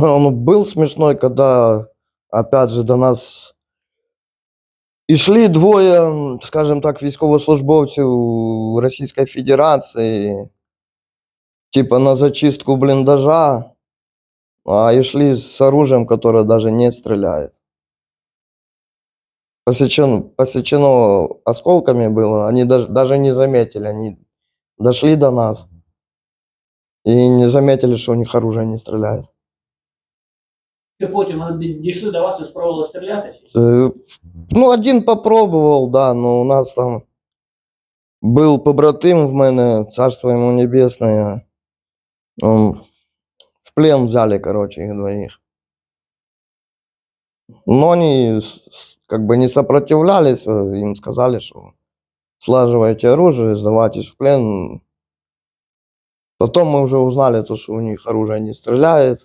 Он был смешной, когда, опять же, до нас і шли двоє, м, скажімо так, військовослужбовців Російської Федерації, типа на зачистку блиндажа, а и шли с оружием, которое даже не стреляет. Посечен, посечено осколками было, они даже, даже не заметили, они дошли до нас и не заметили, что у них оружие не стреляет. Це потім вони ді- дійшли до вас і спробували стріляти? чи? Э, Ну, один попробовал, да, но у нас там был побратим в мене, царство ему небесное. Он в плен взяли, короче, их двоих. Но они с- с- как бы не сопротивлялись, а им сказали, что слаживайте оружие, сдавайтесь в плен. Потом мы уже узнали то, что у них оружие не стреляет.